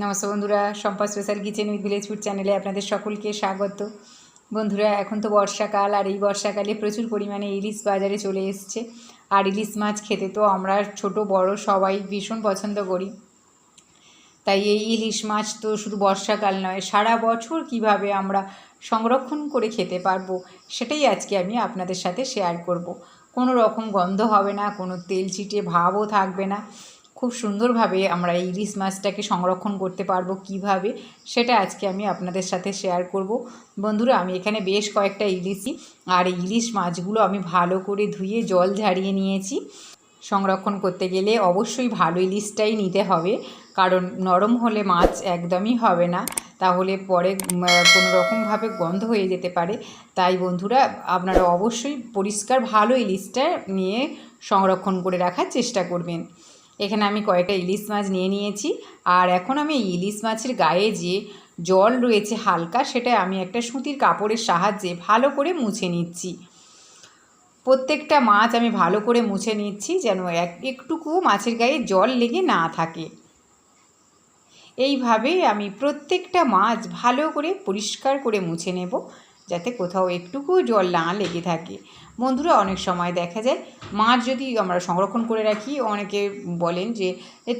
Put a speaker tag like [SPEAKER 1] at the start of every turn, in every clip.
[SPEAKER 1] নমস্কার বন্ধুরা, Sampa special kitchen with village food চ্যানেলে আপনাদের সকলকে স্বাগত। বন্ধুরা, এখন তো বর্ষাকাল আর এই বর্ষাকালে প্রচুর পরিমাণে ইলিশ বাজারে চলে এসছে। আর ইলিশ মাছ খেতে তো আমরা ছোট, বড় সবাই ভীষণ পছন্দ করি। তাই এই ইলিশ মাছ তো শুধু বর্ষাকাল নয়, সারা বছর কীভাবে আমরা সংরক্ষণ করে খেতে পারব সেটাই আজকে আমি আপনাদের সাথে শেয়ার করব। কোনো রকম গন্ধ হবে না, কোনো তেল চিটে ভাবও থাকবে না। খুব সুন্দরভাবে আমরা এই ইলিশ মাছটাকে সংরক্ষণ করতে পারব কীভাবে, সেটা আজকে আমি আপনাদের সাথে শেয়ার করব। বন্ধুরা, আমি এখানে বেশ কয়েকটা ইলিশই আর ইলিশ মাছগুলো আমি ভালো করে ধুয়ে জল ঝারিয়ে নিয়েছি। সংরক্ষণ করতে গেলে অবশ্যই ভালো ইলিশটাই নিতে হবে, কারণ নরম হলে মাছ একদমই হবে না, তাহলে পরে কোনো রকমভাবে গন্ধ হয়ে যেতে পারে। তাই বন্ধুরা, আপনারা অবশ্যই পরিষ্কার ভালো ইলিশটা নিয়ে সংরক্ষণ করে রাখার চেষ্টা করবেন। এখানে আমি কয়েকটা ইলিশ মাছ নিয়ে নিয়েছি। আর এখন আমি ইলিশ মাছের গায়ে যে জল রয়েছে হালকা, সেটা আমি একটা সুতির কাপড়ের সাহায্যে ভালো করে মুছে নিচ্ছি। প্রত্যেকটা মাছ আমি ভালো করে মুছে নিচ্ছি যেন এক, একটুকু মাছের গায়ে জল লেগে না থাকে। এইভাবে আমি প্রত্যেকটা মাছ ভালো করে পরিষ্কার করে মুছে নেব। যাতে কোথাও একটুকু জল না লেগে থাকে। বন্ধুরা, অনেক সময় দেখা যায় মাছ যদি আমরা সংরক্ষণ করে রাখি, অনেকে বলেন যে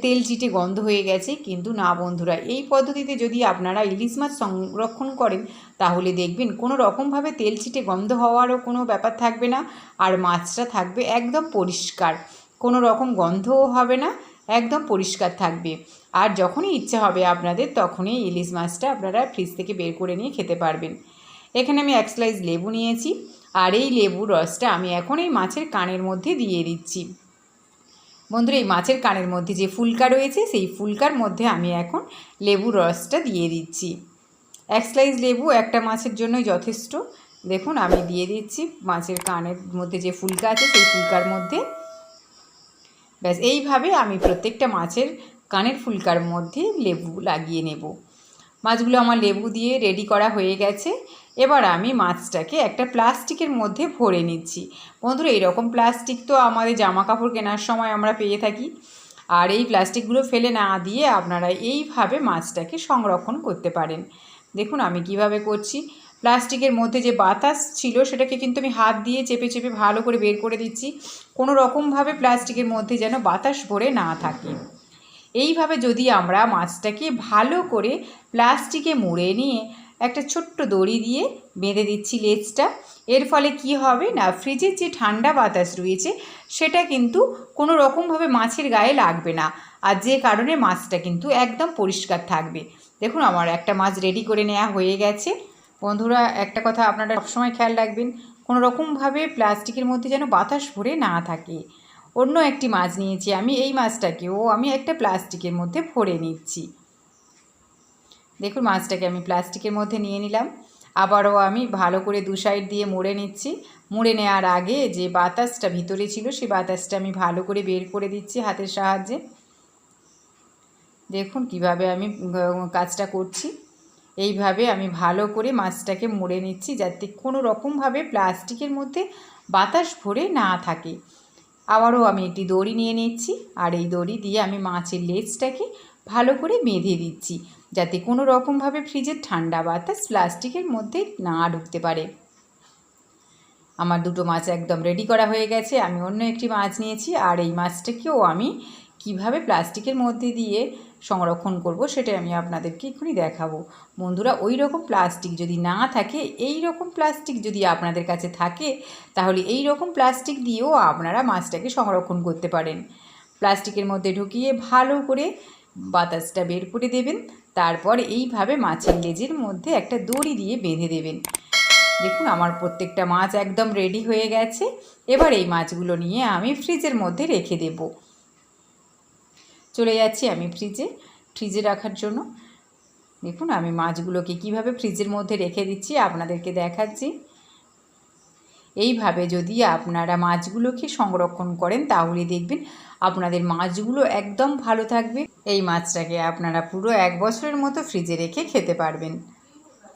[SPEAKER 1] তেল চিটে গন্ধ হয়ে গেছে, কিন্তু না বন্ধুরা, এই পদ্ধতিতে যদি আপনারা ইলিশ মাছ সংরক্ষণ করেন, তাহলে দেখবেন কোনো রকমভাবে তেল চিটে গন্ধ হওয়ারও কোনো ব্যাপার থাকবে না, আর মাছটা থাকবে একদম পরিষ্কার। কোনো রকম গন্ধও হবে না, একদম পরিষ্কার থাকবে। আর যখনই ইচ্ছে হবে আপনাদের, তখনই ইলিশ মাছটা আপনারা ফ্রিজ থেকে বের করে নিয়ে খেতে পারবেন। এখানে আমি এক স্লাইস লেবু নিয়েছি, আর এই লেবুর রসটা আমি এখন এই মাছের কানের মধ্যে দিয়ে দিচ্ছি। বন্ধুরা, এই মাছের কানের মধ্যে যে ফুলকা রয়েছে, সেই ফুলকার মধ্যে আমি এখন লেবুর রসটা দিয়ে দিচ্ছি। এক স্লাইস লেবু একটা মাছের জন্যই যথেষ্ট। দেখুন, আমি দিয়ে দিচ্ছি মাছের কানের মধ্যে যে ফুলকা আছে, সেই ফুলকার মধ্যে। ব্যাস, এইভাবে আমি প্রত্যেকটা মাছের কানের ফুলকার মধ্যে লেবু লাগিয়ে নেব। মাছগুলো আমার লেবু দিয়ে রেডি করা হয়ে গেছে। এবার আমি মাছটাকে একটা প্লাস্টিকের মধ্যে ভরে নিচ্ছি। বন্ধুরা, এরকম প্লাস্টিক তো আমাদের জামা কাপড় কেনার সময় আমরা পেয়ে থাকি। আর এই প্লাস্টিকগুলো ফেলে না দিয়ে আপনারা এইভাবে মাছটাকে সংরক্ষণ করতে পারেন। দেখুন আমি কীভাবে করছি। প্লাস্টিকের মধ্যে যে বাতাস ছিল, সেটাকে কিন্তু আমি হাত দিয়ে চেপে চেপে ভালো করে বের করে দিচ্ছি। কোনো রকমভাবে প্লাস্টিকের মধ্যে যেন বাতাস ভরে না থাকে। এইভাবে যদি আমরা মাছটাকে ভালো করে প্লাস্টিকে মুড়ে নিয়ে একটা ছোট্ট দড়ি দিয়ে বেঁধে দিচ্ছি লেজটা। এর ফলে কি হবে না, ফ্রিজের যে ঠান্ডা বাতাস রয়েছে, সেটা কিন্তু কোনো রকমভাবে মাছের গায়ে লাগবে না। আর যে কারণে মাছটা কিন্তু একদম পরিষ্কার থাকবে। দেখুন, আমার একটা মাছ রেডি করে নেওয়া হয়ে গেছে। বন্ধুরা, একটা কথা আপনারা সবসময় খেয়াল রাখবেন, কোনো রকমভাবে প্লাস্টিকের মধ্যে যেন বাতাস ভরে না থাকে। অন্য একটি মাছ নিয়েছি আমি, এই মাছটাকেও আমি একটা প্লাস্টিকের মধ্যে ভরে নিচ্ছি। দেখুন, মাছটাকে আমি প্লাস্টিকের মধ্যে নিয়ে নিলাম। আবারও আমি ভালো করে দু সাইড দিয়ে মুড়ে নিচ্ছি। মুড়ে নেওয়ার আগে যে বাতাসটা ভিতরে ছিল, সেই বাতাসটা আমি ভালো করে বের করে দিচ্ছি হাতের সাহায্যে। দেখুন, কীভাবে আমি কাজটা করছি। এইভাবে আমি ভালো করে মাছটাকে মুড়ে নিচ্ছি, যাতে কোনো রকমভাবে প্লাস্টিকের মধ্যে বাতাস ভরে না থাকে। আবারও আমি একটি দড়ি নিয়ে নিচ্ছি, আর এই দড়ি দিয়ে আমি মাছের লেজটাকে ভালো করে বেঁধে দিচ্ছি। যাতে কোনো রকমভাবে ফ্রিজের ঠান্ডা বাতাস প্লাস্টিকের মধ্যে না ঢুকতে পারে। আমার দুটো মাছ একদম রেডি করা হয়ে গেছে, আমি অন্য একটি মাছ নিয়েছি, আর এই মাছটাকেও আমি কীভাবে প্লাস্টিকের মধ্যে দিয়ে সংরক্ষণ করব সেটা আমি আপনাদেরকে এক্ষুনি দেখাবো। বন্ধুরা ওই রকম প্লাস্টিক যদি না থাকে এই রকম প্লাস্টিক যদি আপনাদের কাছে থাকে, তাহলে এই রকম প্লাস্টিক দিয়েও আপনারা মাছটাকে সংরক্ষণ করতে পারেন। প্লাস্টিকের মধ্যে ঢুকিয়ে ভালো করে বাতাসটা বের করে দেবেন তারপর এইভাবে মাছের লেজের মধ্যে একটা দড়ি দিয়ে বেঁধে দেবেন। দেখুন, আমার প্রত্যেকটা মাছ একদম রেডি হয়ে গেছে। এবার এই মাছগুলো নিয়ে আমি ফ্রিজের মধ্যে রেখে দেব। চলে যাচ্ছি আমি ফ্রিজে ফ্রিজে রাখার জন্য। দেখুন, আমি মাছগুলোকে কীভাবে ফ্রিজের মধ্যে রেখে দিচ্ছি, আপনাদেরকে দেখাচ্ছি। এইভাবে যদি আপনারা মাছগুলোকে সংরক্ষণ করেন, তাহলে দেখবেন আপনাদের মাছগুলো একদম ভালো থাকবে। এই মাছটাকে আপনারা পুরো এক বছরের মতো ফ্রিজে রেখে খেতে পারবেন।